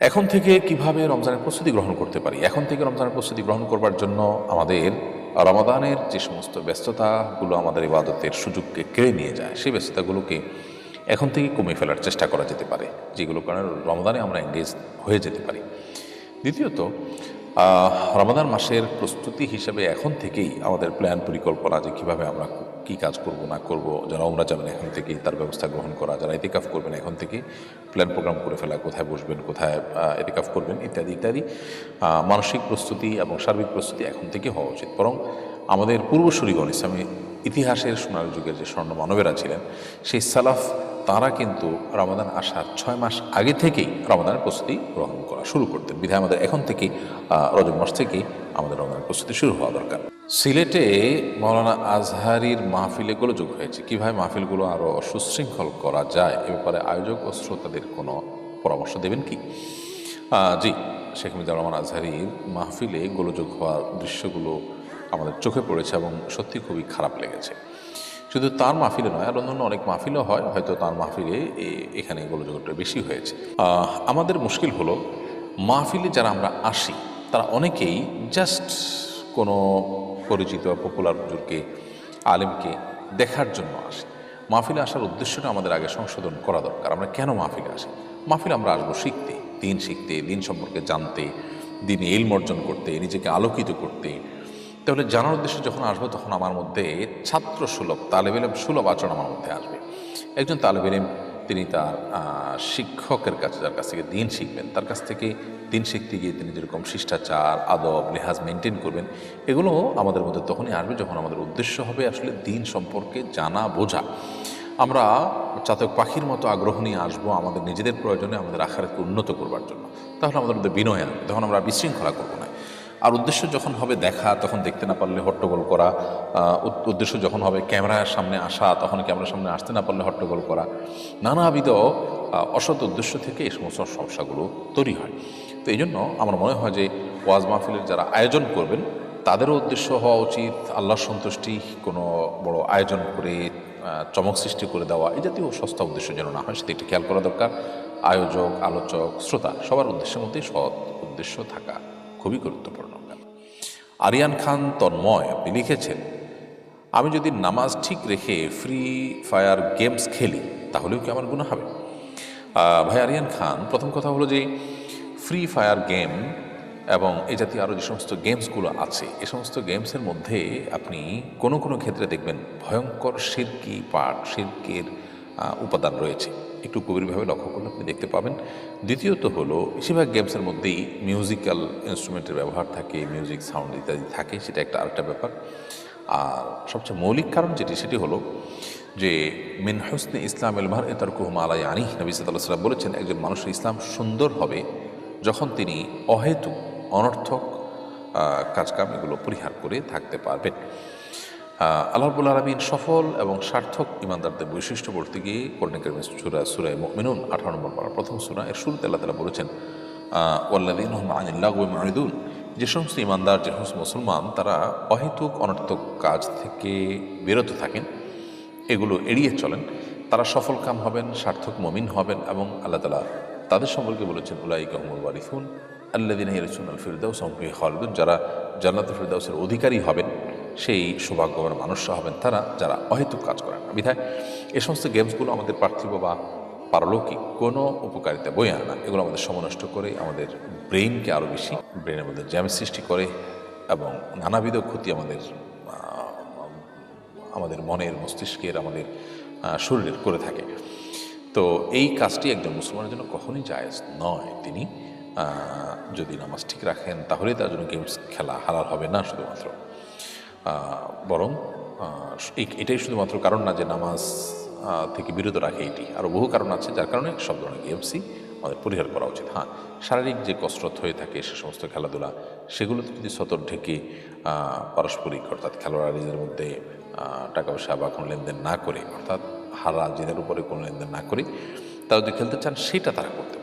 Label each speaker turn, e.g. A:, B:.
A: এখন থেকে কীভাবে রমজানের প্রস্তুতি গ্রহণ করতে পারি? এখন থেকে রমজানের প্রস্তুতি গ্রহণ করবার জন্য আমাদের রমাদানের যে সমস্ত ব্যস্ততাগুলো আমাদের ইবাদতের সুযোগকে কেড়ে নিয়ে যায়, সেই ব্যস্ততাগুলোকে এখন থেকে কমে ফেলার চেষ্টা করা যেতে পারে যেগুলো কারণে রমদানে আমরা এঙ্গেজ হয়ে যেতে পারি। দ্বিতীয়ত রমাদান মাসের প্রস্তুতি হিসেবে এখন থেকেই আমাদের প্ল্যান পরিকল্পনা যে কীভাবে আমরা কী কাজ করব, না করব, যারা ওমরা যাবেন এখন থেকেই তার ব্যবস্থা গ্রহণ করা, যারা এতিকাফ করবেন এখন থেকে প্ল্যান প্রোগ্রাম করে ফেলা, কোথায় বসবেন, কোথায় এতিকাফ করবেন, ইত্যাদি ইত্যাদি। মানসিক প্রস্তুতি এবং সার্বিক প্রস্তুতি এখন থেকে হওয়া উচিত। বরং আমাদের পূর্বসূরিগণ, ইসলামী ইতিহাসের সোনার যুগের যে স্বর্ণ মানবেরা ছিলেন, সেই সালাফ তারা কিন্তু রমাদান আসার ছয় মাস আগে থেকেই রমাদানের প্রস্তুতি গ্রহণ করা শুরু করতেন। বিধায় আমাদের এখন আহ, রজব মাস থেকেই আমাদের রমাদানের প্রস্তুতি শুরু হওয়া দরকার। সিলেটে মৌলানা আজহারির মাহফিলে গোলযোগ হয়েছে। কীভাবে মাহফিলগুলো আরও সুশৃঙ্খল করা যায় এ ব্যাপারে আয়োজক ও শ্রোতাদের কোনো পরামর্শ দেবেন কি? জি শেখ মুজিবুর রহমান আজহারির মাহফিলে গোলযোগ হওয়ার দৃশ্যগুলো আমাদের চোখে পড়েছে এবং সত্যি খুবই খারাপ লেগেছে। শুধু তার মাহফিলে নয়, আর অন্যান্য অনেক মাহফিলও হয়, হয়তো তার মাহফিলে এখানে গোলযোগটা বেশি হয়েছে। আমাদের মুশকিল হলো, মাহফিলে যারা আমরা আসি, তারা অনেকেই জাস্ট কোনো পরিচিত পপুলার হুজুরকে, আলেমকে দেখার জন্য আসে। মাহফিলে আসার উদ্দেশ্যটা আমাদের আগে সংশোধন করা দরকার, আমরা কেন মাহফিলে আসি? মাহফিলে আমরা আসব শিখতে, দিন শিখতে, দিন সম্পর্কে জানতে, দিন এলম অর্জন করতে, নিজেকে আলোকিত করতে তাহলে জানার উদ্দেশ্যে যখন আসব, তখন আমার মধ্যে ছাত্র সুলভ তালেবেলেম সুলভ আচরণ আমার মধ্যে আসবে। একজন তালেবেলেম তিনি তার শিক্ষকের কাছে, যার কাছ থেকে দিন শিখবেন, তার কাছ থেকে দিন শিখতে গিয়ে তিনি যেরকম শিষ্টাচার, আদব, লেহাজ মেনটেন করবেন, এগুলো আমাদের মধ্যে তখনই আসবে যখন আমাদের উদ্দেশ্য হবে আসলে দিন সম্পর্কে জানা, বোঝা। আমরা চাতক পাখির মতো আগ্রহ নিয়ে আসব আমাদের নিজেদের প্রয়োজনে আমাদের আখারাতকে উন্নত করবার জন্য। তাহলে আমাদের মধ্যে বিনয় আসবে, তখন আমরা বিশৃঙ্খলা করব না। আর উদ্দেশ্য যখন হবে দেখা, তখন দেখতে না পারলে হট্টগোল করা উদ্দেশ্য যখন হবে ক্যামেরার সামনে আসা, তখন ক্যামেরার সামনে আসতে না পারলে হট্টগোল করা। নানাবিধ অসৎ উদ্দেশ্য থেকে এই সমস্ত সমস্যাগুলো তৈরি হয়। তো এই জন্য আমার মনে হয় যে ওয়াজ মাহফিলের যারা আয়োজন করবেন, তাদেরও উদ্দেশ্য হওয়া উচিত আল্লাহর সন্তুষ্টি, কোনো বড় আয়োজন করে চমক সৃষ্টি করে দেওয়া এই জাতীয় সস্তা উদ্দেশ্য যেন না হয়, সেটা একটু খেয়াল করা দরকার। আয়োজক, আলোচক, শ্রোতা, সবার উদ্দেশ্যের মধ্যেই সৎ উদ্দেশ্য থাকা। খুবই গুরুত্বপূর্ণ। আরিয়ান খান তন্ময়, আপনি লিখেছেন, আমি যদি নামাজ ঠিক রেখে ফ্রি ফায়ার গেমস খেলি, তাহলেও কি আমার গুণ হবে? ভাই আরিয়ান খান, প্রথম কথা হলো যে ফ্রি ফায়ার গেম এবং এ জাতীয় আরও যে সমস্ত গেমসগুলো আছে, এ সমস্ত গেমসের মধ্যে আপনি কোনো কোনো ক্ষেত্রে দেখবেন ভয়ঙ্কর শিরকি পাঠ শিরকের উপাদান রয়েছে। একটু গভীরভাবে লক্ষ্য করলে আপনি দেখতে পাবেন। দ্বিতীয়ত হলো, বেশিরভাগ গেমসের মধ্যেই মিউজিক্যাল ইনস্ট্রুমেন্টের ব্যবহার থাকে মিউজিক সাউন্ড ইত্যাদি থাকে, সেটা একটা আরেকটা ব্যাপার। আর সবচেয়ে মৌলিক কারণ যেটি, সেটি হলো যে মিন হুসনে ইসলাম এলমার এতার কুহমা আলাই আনি নবী সাল্লাহ সাল্লাম বলেছেন, একজন মানুষের ইসলাম সুন্দর হবে যখন তিনি অহেতু অনর্থক কাজকাম এগুলো পরিহার করে থাকতে পারবেন। আহ, আল্লাহ আলমিন সফল এবং সার্থক ইমানদারদের বৈশিষ্ট্য বলতে গিয়ে কর্ণিকের সুরা সুরায় মিনুন আঠারো নম্বর পাড়া প্রথম সুরা এর শুরুতে আল্লাহ তালা বলেছেন ওয়াল্লাদিন আনিল্লাহ যে সমস্ত ইমানদার যে সমস্ত মুসলমান তারা অহেতুক অনর্থক কাজ থেকে বিরত থাকেন এগুলো এড়িয়ে চলেন তারা সফল কাম হবেন সার্থক মমিন হবেন এবং আল্লাহ তালা তাদের সম্পর্কে বলেছেন উলাই কাহমুল ওয়ারিফুন আল্লাদিন হিরসুন ফিরদাউস খালিদুন যারা জান্নাত ফিরদাউসের অধিকারী হবেন সেই সৌভাগ্যবান মানুষরা হবেন তারা যারা অহেতুক কাজ করেন না। বিধায় এ সমস্ত গেমসগুলো আমাদের পার্থিব বা পারলৌকিক কোনো উপকারিতা বই আনে এগুলো আমাদের সমনষ্ট করে আমাদের ব্রেইনকে আরও বেশি ব্রেনের মধ্যে জ্যাম সৃষ্টি করে এবং নানাবিধ ক্ষতি আমাদের আমাদের মনের মস্তিষ্কের, আমাদের শরীরের করে থাকে। তো এই কাজটি একজন মুসলমানের জন্য কখনই জায়েজ নয়। তিনি যদি নামাজ ঠিক রাখেন তাহলে তার জন্য গেমস খেলা হালাল হবে না শুধুমাত্র। বরং এটাই শুধুমাত্র কারণ না যে নামাজ থেকে বিরত রাখে এটি। আরও বহু কারণ আছে যার কারণে সব ধরনের গেমসই আমাদের পরিহার করা উচিত। হ্যাঁ শারীরিক যে কসরত হয়ে থাকে সে সমস্ত খেলাধুলা, সেগুলোতে যদি সতর ঢেকে পারস্পরিক অর্থাৎ খেলোয়াড় নিজেদের মধ্যে টাকা পয়সা বা কোনো লেনদেন না করে, অর্থাৎ হারা জিদের উপরে কোনো লেনদেন না করে, তারা যদি খেলতে চান, সেটা তারা করতে